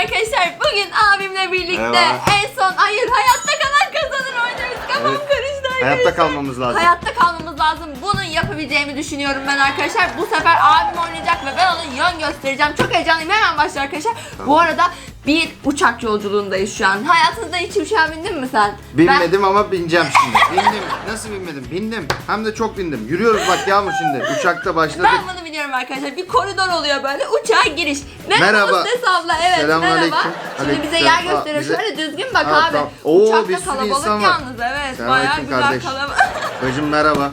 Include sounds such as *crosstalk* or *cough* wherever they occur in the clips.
arkadaşlar. Bugün abimle birlikte Merhaba. en son hayır hayatta kalan kazanır oynuyoruz. Kafam Evet. karıştı arkadaşlar. Hayatta kalmamız lazım. Hayatta kalmamız lazım. Bunu yapabileceğimi düşünüyorum ben arkadaşlar. Bu sefer abim oynayacak ve ben ona yön göstereceğim. Çok heyecanlıyım. Hemen başla arkadaşlar. Bu arada bir uçak yolculuğundayız şu an. Hayatınızda hiç uçağa bindin mi sen? Binmedim ama bineceğim şimdi. *laughs* Bindim. Nasıl binmedim? Bindim. Hem de çok bindim. Yürüyoruz bak Yağmur şimdi. Uçakta başladık. ben bunu biliyorum arkadaşlar. Bir koridor oluyor böyle. Uçağa giriş. Merhaba. Merhaba. Hostes abla. Evet Selamünaleyküm. merhaba. Şimdi Aleyküm bize selam. yer Aa, gösteriyor. bize- Şöyle düzgün bak Aa, abi. tamam. Oo, Uçakta bir sürü kalabalık insan var. yalnız. Evet. Bayağı Selamünaleyküm güzel kardeş. kalabalık. *laughs* Bacım merhaba.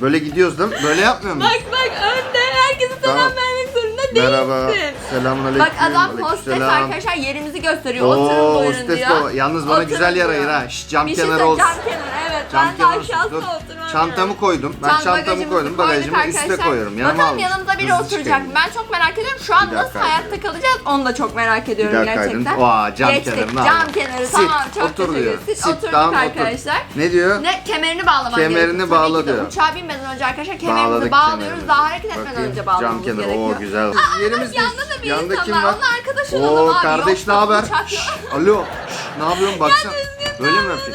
Böyle gidiyoruz değil mi? Böyle yapmıyor muyuz? Bak bak önde herkese selam Tamam. vermek değilsin. Merhaba. Selamünaleyküm. Bak adam hostes Aleykümselam. arkadaşlar yerimizi gösteriyor. Oturun Oo buyurun hostes diyor. baba. Yalnız bana Oturun güzel yer diyor. ayır ha. Şş, cam Bir şey kenarı söyle- olsun. Cam kenarı evet. Ben de kenarı olsun. aşağısına Dur. oturmam. Çantamı koydum. Ben çantamı koydum. Bagajımı üste koyuyorum. Yanıma Bakalım almışım. yanımıza biri Hızlı oturacak çıkayım. mı? Ben çok merak ediyorum. Şu an Bir nasıl dakika. hayatta kalacağız onu da çok merak ediyorum dakika gerçekten. Oha, cam Geçtik. kenarına Cam aldım. kenarı Sit, tamam çok otur diyor. teşekkür Sit, oturduk tamam, otur. arkadaşlar. Ne diyor? Ne kemerini bağlaman Kemerini gerekiyor. bağla Tabii ki de diyor. Uçağa binmeden önce arkadaşlar kemerimizi Bağladık bağlıyoruz. kemerimizi. Daha hareket etmeden Bakayım. önce bağlamamız Cam kenarı. gerekiyor. Oo güzel. Yerimiz bak yanda da bir Yanında insan kim var. var? Onunla arkadaş olalım Oo abi. kardeş ne Yoksa haber? uçak Şş. Alo. Şş, ne yapıyorsun baksana. Böyle mi yapıyorsun?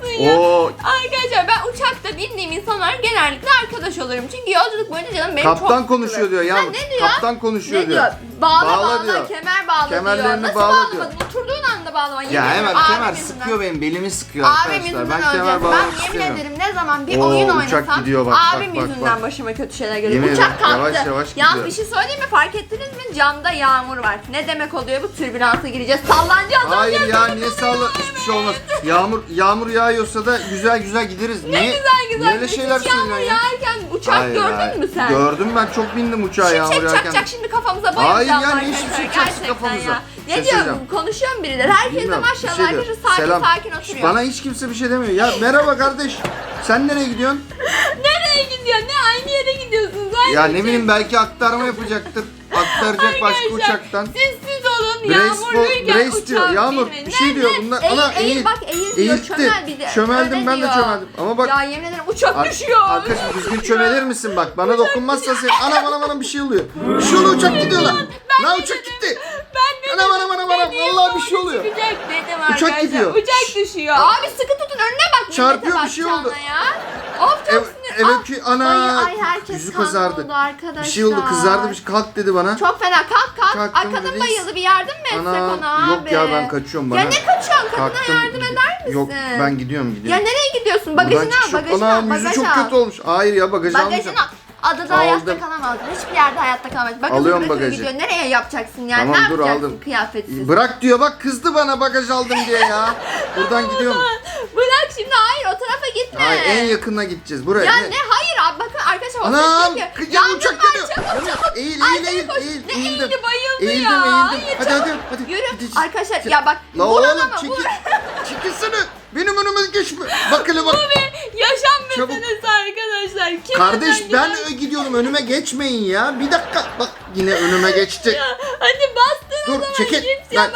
Mısın ya? Oo Arkadaşlar ben uçakta bindiğim insanlar genellikle arkadaş olurum. Çünkü yolculuk boyunca canım benim çok kaptan sıkılır. konuşuyor diyor Ha, Yağmur. ne diyor? Kaptan konuşuyor ne diyor. diyor? Bağla Bağla bağla, diyor. kemer bağla Kemerlerini diyor. Nasıl bağla bağlamadın? diyor. Oturduğun anda bağlama. Yemin Ya hemen abim kemer yüzünden. sıkıyor benim belimi sıkıyor Abim arkadaşlar. yüzünden Ben kemer öleceğiz. Ben bağlamak yemin istemiyorum. ederim ne zaman bir Oo, oyun uçak oynasam gidiyor bak, abim bak, yüzünden bak. başıma kötü şeyler geliyor. Yemin Uçak ederim, kalktı. yavaş yavaş Yalnız gidiyor. bir şey söyleyeyim mi? Fark ettiniz mi? Camda yağmur var. Ne demek oluyor bu? Türbülansa gireceğiz. Sallanacağız. Hayır olacağız, ya niye salla hiçbir şey olmaz. Yağmur yağmur yağıyorsa da güzel güzel gideriz. Ne niye, güzel güzel. Niye öyle Hiç şeyler yağmur söylüyorsun ya? yağarken uçak Hayır, gördün hayır. mü sen? Gördüm ben çok bindim uçağa yağmur Şimşek yağarken. çakacak şimdi kafamıza bayılacağız Hayır ya, niye arkadaşlar. şimşek çaksın Gerçekten kafamıza? ya. Bir Ne şey diyorum söyleyeceğim. konuşuyorum birileri. Herkes de Bilmiyorum, bir maşallah şey diyor. arkadaşlar sakin Selam. sakin oturuyor. Bana hiç kimse bir şey demiyor. Ya merhaba kardeş. Sen nereye gidiyorsun? *laughs* Nereye gidiyor? Ne aynı yere gidiyorsunuz? Aynı Ya ne şey. bileyim belki aktarma yapacaktır. *laughs* Aktaracak başka Arkadaşlar, uçaktan. Siz siz Brace yağmurluyken brace diyor. Yağmur, bir şey diyor bunlar. Eğil, Ana, eğil, eğil. bak eğil diyor. Eğiltti. Çömel bir de. Çömeldim, Öyle ben de diyor. çömeldim. Ama bak- Ya yemin ederim uçak Ar- düşüyor. Arkadaşım uçak düzgün çömelir misin bak bana dokunmazsa sen anam anam anam bir şey oluyor. Bir şey oluyor uçak gidiyor lan. Lan uçak gitti. Ben. Anam anam anam anam vallahi bir şey oluyor. Çıkacak dedim Uçak arkadaşlar. gidiyor. Uçak düşüyor. Abi sıkı tutun önüne bak. Çarpıyor, bir şey bakacağına oldu. Ya. Of çok Ev. Evet ki ana Ay, ay herkes yüzü kızardı. arkadaşlar. Bir şey oldu kızardı bir şey kalk dedi bana. Çok fena kalk kalk. Kalktım, Ay kadın bayıldı bir yardım mı etsek Ana, ona yok abi? ya, ben kaçıyorum bana. Ya ne kaçıyorsun kadına Kalktım. yardım eder misin? Yok ben gidiyorum Ya gidiyorum. nereye gidiyorsun? Buradan Bagajını al çıkış yok. bagajını al Anam yüzü bagaj çok kötü olmuş. Hayır ya bagajı almayacağım. Bagajını al. Adada hayatta Aldım. Hiçbir yerde hayatta kalamaz. Bagajı Alıyorum bırakır bagajı. gidiyor. Nereye yapacaksın yani? Tamam, ne dur, yapacaksın aldım. kıyafetsiz? Bırak diyor bak kızdı bana bagaj aldım diye ya. *laughs* Buradan gidiyorum. Bırak şimdi hayır o tarafa gitme. Ay en yakına gideceğiz buraya. Ya Ne? hayır abi bakın arkadaşlar o Anam ses kız diyor ya ki, uçak "Yangın var, geliyor. çabuk, çabuk." Eğil eğil Arkaya eğil koş. eğil. Ne eğildim. eğildi bayıldı Eğildim ya. eğildim. Hayır, Hadi çabuk. hadi hadi. Yürü arkadaşlar ya bak La vur oğlum adama, çekil. vur. Çekilsene. Benim önüme geçme. Bak hele bak. Yaşam Çabuk. meselesi arkadaşlar. Kim Kardeş ben gidiyorum önüme geçmeyin ya. Bir dakika bak yine önüme geçti. Ya, Hadi o Dur çekil. ya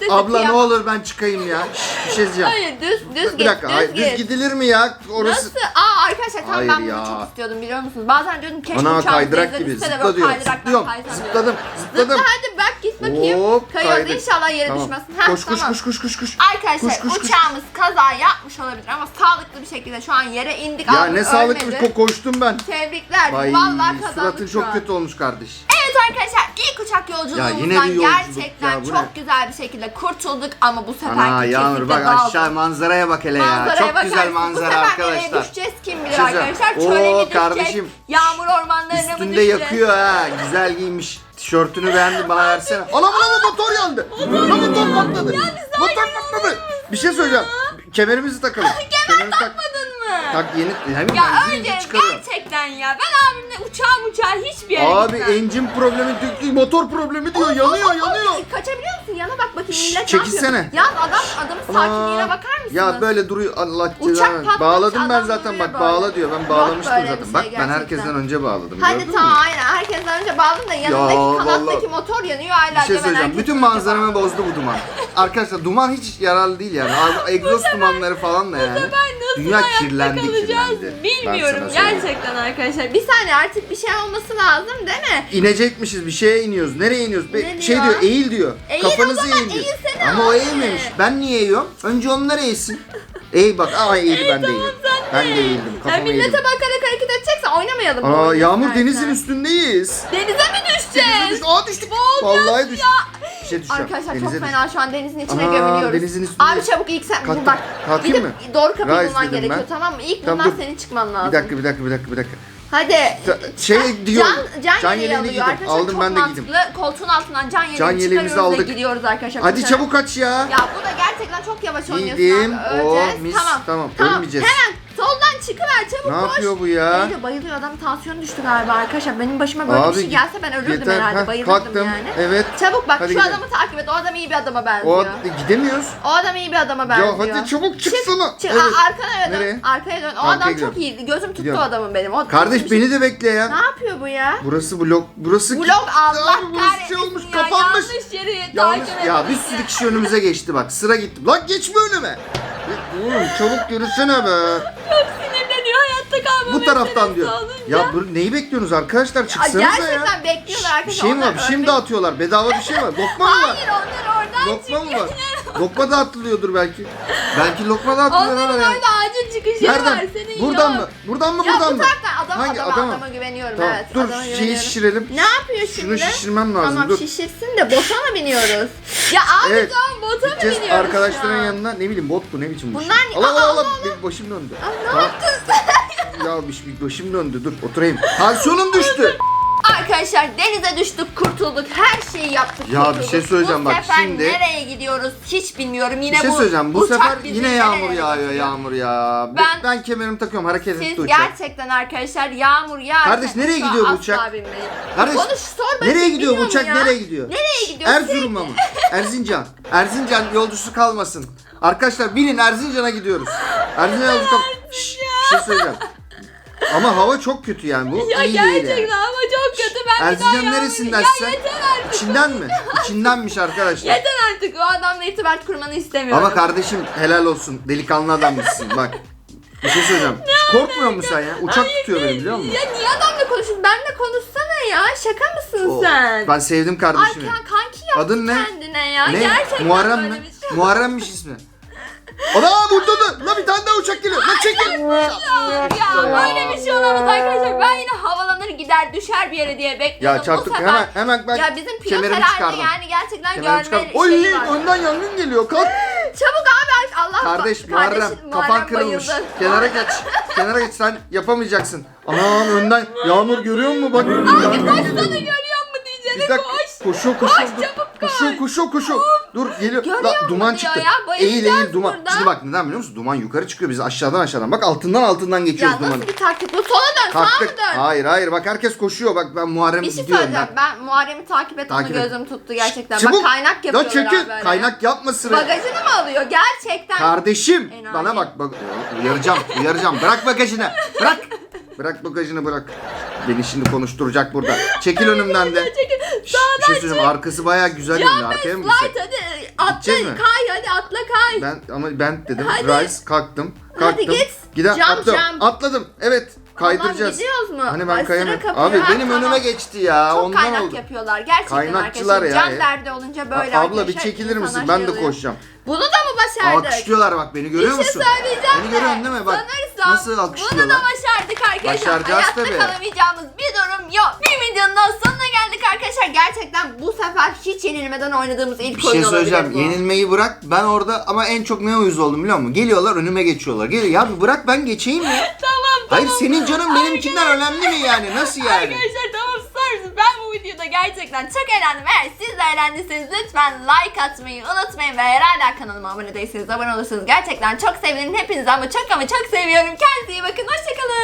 Ben- Abla ne olur ben çıkayım ya. Şş, bir şey diyeceğim. Hayır düz düz bir git dakika düz hayır, düz git. gidilir mi ya? Orası Nasıl? Aa arkadaşlar tam Hayır ben bunu ya. çok istiyordum biliyor musunuz? Bazen diyordum keşke Ana uçağımız kaydırak gibi zıpla böyle diyor. kaydıraktan Zıplıyorum. kaysam. Zıpladım. Zıpla Zıpladım. hadi bak git bakayım. Hop, kaydık. inşallah yere Tamam. düşmesin. Ha, Koş koş tamam. koş koş koş koş. Arkadaşlar Koş, koş, koş. uçağımız kaza yapmış olabilir ama sağlıklı bir şekilde şu an yere indik. Ya ne sağlıklı koştum ben. Tebrikler. Vallahi kazandık suratın çok kötü olmuş kardeş. Evet arkadaşlar ilk uçak yolculuğumuzdan Ya yine bir yolculuk gerçekten ya, bu çok ne? güzel bir şekilde kurtulduk ama bu sefer Ana Yağmur bak aşağı manzaraya bak hele ya. Çok güzel Bu manzara sefer arkadaşlar. nereye düşeceğiz kim bilir söyleyeyim. arkadaşlar. Çöle mi Oo, düşecek? kardeşim. Yağmur ormanlarına mı Üstünde düşeceğiz? yakıyor ha. Güzel giymiş. Tişörtünü beğendim bana versene. Anam anam motor yandı. Lan motor patladı. Motor patladı. Bir şey söyleyeceğim. Kemerimizi takalım. *laughs* Kemer Takmadın mı? Tak yeni. Hemen Ya ben önce gerçekten ya ben abimle uçağa uçağa hiçbir yere Abi gitmem. engine problemi, tü- motor problemi diyor. Yanıyor, yanıyor. Kaçabiliyor musun? Yana bak bakayım Şşş, millet ne çekilsene. yapıyor? Ya adam adamın sakinliğine Aa, bakar mısınız? Ya böyle duruyor Allah Uçak cezanı. patlamış, Bağladım ben adam zaten bak böyle. bağla diyor. Ben Yok bağlamıştım böyle bir zaten. şey Bak ben gerçekten. herkesten önce bağladım. Hadi gördün tamam mü? aynen herkesten önce bağladım da yanındaki Ya, kanattaki vallahi. motor yanıyor hala. Bir şey Cemal söyleyeceğim. Bütün manzaramı bozdu bu duman. Arkadaşlar duman hiç yararlı değil yani. Abi, egzoz dumanları falan da yani. Ben nasıl Dünya kirlendi, kalacağız? kirlendi. Bilmiyorum gerçekten arkadaşlar. Bir saniye artık bir şey olması lazım değil mi? İnecekmişiz bir şeye iniyoruz. Nereye iniyoruz? Be- Ne şey diyor? diyor eğil diyor. Eğil o Kafanızı zaman, eğin diyor. eğilsene Ama o abi. eğilmemiş. Ben niye eğiyorum? Önce onlar eğilsin. *laughs* Eğil bak. Aa eğildi ben de eğildim. Ben de eğildim. Ya Kafamı millete eğildim. bakarak hareket edeceksen oynamayalım. bu Aa oyunu Yağmur istersen. denizin üstündeyiz. Denize mi düşeceğiz? Düş- Aa düştük. Boğulacağız Vallahi düştük. Bir şey düşeceğim. Arkadaşlar Denize çok düştük. fena şu an denizin içine Ana, gömülüyoruz. denizin üstünde. Abi çabuk ilk sen Kalktım. bak. Kalkayım mı? doğru kapıyı Rise bulman dedim gerekiyor ben. tamam mı? İlk Tamam, bundan dur. senin çıkman lazım. Bir dakika bir dakika bir dakika bir dakika. Hadi. Ta- şey diyor. Can, can, Can yeleği yeleğini alıyor giydim. arkadaşlar. Aldım çok ben de giydim. mantıklı. Koltuğun altından can yeleğini Can yeleğimizi çıkarıyoruz ve aldık. gidiyoruz arkadaşlar. Hadi koşarak. çabuk kaç ya. Ya bu da gerçekten çok yavaş oynuyorsun Giydim. abi. Oo, Öleceğiz. mis. Tamam. Tamam, tamam. ölmeyeceğiz. Hemen soldan çıkıver çabuk Ne koş. yapıyor bu ya? İyice bayılıyor adamın tansiyonu düştü galiba arkadaşlar. Benim başıma böyle bir şey gelse ben ölürdüm yeter. herhalde. Heh, Bayılırdım kalktım. yani. Evet. Çabuk bak Hadi şu gidelim. adamı takip et. O adam iyi bir adama O benziyor. gidemiyoruz. O adam iyi bir adama benziyor. Ya hadi çabuk çıksana. Çık, Evet. Arkana dön. Nereye? Arkaya dön. O Tamam, adam gidiyorum. çok iyi. Gözüm tuttu Gidiyorum. o adamın benim. O Kardeş beni de bekle Ne ya. yapıyor bu ya? Burası blok. Burası Vlog Allah Abi burası kahretsin şey olmuş, ya. kapanmış. Yanlış yeri Yanlış. takip Ya bir sürü kişi önümüze geçti bak. Sıra gitti. Lan geçme önüme. Oğlum çabuk yürüsene be. Çok sinirleniyor hayatta kalma Bu taraftan diyor. olunca. Ya bu neyi bekliyorsunuz arkadaşlar? Çıksanıza ya. gerçekten bekliyorlar Bir arkadaşlar. şey mi var? Bir şey mi dağıtıyorlar? Bedava bir şey var. Lokma mı var? Hayır onlar oradan Lokma mı çıkıyor. var? Lokma dağıtılıyordur belki. Belki lokma dağıtılıyor. Onların ha. Acil çıkışı var. Nereden? Senin Buradan yok. mı? Buradan mı Ya buradan bu mı? taraftan adam Hangi adama, adama? adama güveniyorum Tamam. evet. Dur adama şeyi güveniyorum. şişirelim. Ne yapıyor şimdi? Şunu şişirmem lazım. Tamam dur. şişirsin de bota mı biniyoruz? *laughs* Ya abi Evet. tamam bota mı Gideceğiz biniyoruz arkadaşların şu an? yanına ne bileyim bot bu ne biçim bu Bunlar şey? ne- Allah Allah Allah, benim başım döndü. Aa, ne yaptın sen? *laughs* Ya bir, bir başım döndü dur oturayım. Tansiyonum düştü. Arkadaşlar denize düştük kurtulduk her şeyi yaptık Ya bir şey söyleyeceğim bu bak, sefer şimdi- nereye gidiyoruz hiç bilmiyorum yine Bir şey bu söyleyeceğim bu uçak sefer bizi yine nereye yağmur yağıyor götürüyor? yağmur ya. Ben- Ben, kemerimi takıyorum hareket Siz etti uçak. gerçekten arkadaşlar yağmur yağ. Kardeş, nereye gidiyor bu uçak? Kardeş, Konuş sor bakayım, Nereye gidiyor bu uçak ya? nereye gidiyor? Nereye gidiyor? Erzurum'a mı? Erzincan. Erzincan yolcusu kalmasın. Arkadaşlar bilin Erzincan'a gidiyoruz. Erzincan yolcusu kal... Şşş, bir şey söyleyeceğim. Ama hava çok kötü yani bu. *laughs* Ya iyi değil gerçekten yani. ama çok kötü ben bir daha Erzincan yağmur- neresinden Ya sen? yeter artık. İçinden mi? *laughs* İçindenmiş arkadaşlar. Yeter artık o adamla irtibat kurmanı istemiyorum. Ama kardeşim helal olsun. Delikanlı adammışsın bak. Bir şey söyleyeceğim. Korkmuyor musun sen ya? Uçak tutuyor beni biliyor musun? Ya niye adamla konuşuyorsun? Benle konuşsana ya. Şaka mısın O- sen? Ben sevdim Ay kardeşimi. kan- kanki yaptı Adın ne? kendine ya. Ne? Gerçekten Muharrem böyle mi? bir şey. Muharremmiş ismi. Ana burada da. La bir tane daha uçak geliyor. La çekil. Ya böyle bir şey olamaz arkadaşlar. Ben yine havalanır gider düşer bir yere diye bekliyordum. Ya çarptık Bu sefer- hemen hemen ben Ya bizim pilot kemerimi herhalde çıkardım. yani gerçekten Kemerimi çıkardım. görme Oy şeyi var. önden yangın geliyor. Kalk. *laughs* Çabuk abi Allah Kardeş Muharrem kafan kırılmış. bayıldı. *laughs* Kenara geç. Kenara geç sen yapamayacaksın. Anam önden yağmur görüyor musun bak. Abi geliyor. görüyor mu diyeceğine Bir dakika. koş. Koşuyor koşuyor. Koş, çabuk koş. Koşuyor koşuyor koşuyor. Dur geliyor. Görüyor La, duman diyor çıktı. ya, Eğil eğil duman. burada. Şimdi bak neden biliyor musun? Duman yukarı çıkıyor. Biz aşağıdan aşağıdan. Bak altından altından Ya geçiyoruz nasıl dumanı. bir taktik bu? Sola dön sağa mı dön? Hayır hayır bak herkes koşuyor. Bak ben Muharrem Bir şey gidiyorum ben. Ben Muharrem'i takip et Takip onu gözüm tuttu gerçekten. Çabuk. Bak kaynak Ya yapıyorlar çekil. abi böyle. Kaynak yapma sıraya. Bagajını mı alıyor? Gerçekten. Kardeşim Enayi. bana bak bak uyaracağım uyaracağım bırak bagajını bırak bırak bagajını bırak beni şimdi konuşturacak burada çekil önümden de *laughs* Çekil. Şş, bir şey söyleyeyim arkası bayağı güzel görünüyor arkaya mı gitsek hadi. Atla Gideceğiz mi? kay hadi atla kay. ben ama ben dedim Hadi. rise kalktım Hadi kalktım git. Gide, Jump, atladım. jump. atladım evet kaydıracağız gidiyoruz mu? hani Ay, ben sıra kayamıyorum kapıyor. abi Ha, benim tamam. önüme geçti ya Çok ondan kaynak oldu yapıyorlar. Gerçekten Kaynakçılar arkadaşlar. ya. Can derdi olunca böyle abla bir arkadaşlar çekilir misin ben şey de oluyor. koşacağım Bunu da mı başardık? alkışlıyorlar bak beni görüyor bir şey musun söyleyeceğim beni de, görüyorsun değil mi bak sanırsam nasıl Bunu alkışlıyorlar da başardık arkadaşlar. Başaracağız Hayatta tabii. kalamayacağımız bir durum yok. Bir videonun daha sonuna geldik arkadaşlar. Gerçekten bu sefer hiç yenilmeden oynadığımız ilk Bir şey oyun olabilir söyleyeceğim. bu. Yenilmeyi bırak. Ben orada ama en çok ne uyuz oldum biliyor musun? Geliyorlar önüme geçiyorlar. Geliyor. Ya bir bırak ben geçeyim mi? *laughs* Tamam Hayır tamam. senin canın benimkinden önemli mi yani? Nasıl yani? Arkadaşlar tamam susarsınız. Ben bu videoda gerçekten çok eğlendim. Eğer siz de eğlendiyseniz lütfen like atmayı unutmayın. Ve eğer hala kanalıma abone değilseniz abone olursanız gerçekten çok sevinirim. Hepinizi ama çok ama çok seviyorum. Kendinize iyi bakın. Hoşçakalın.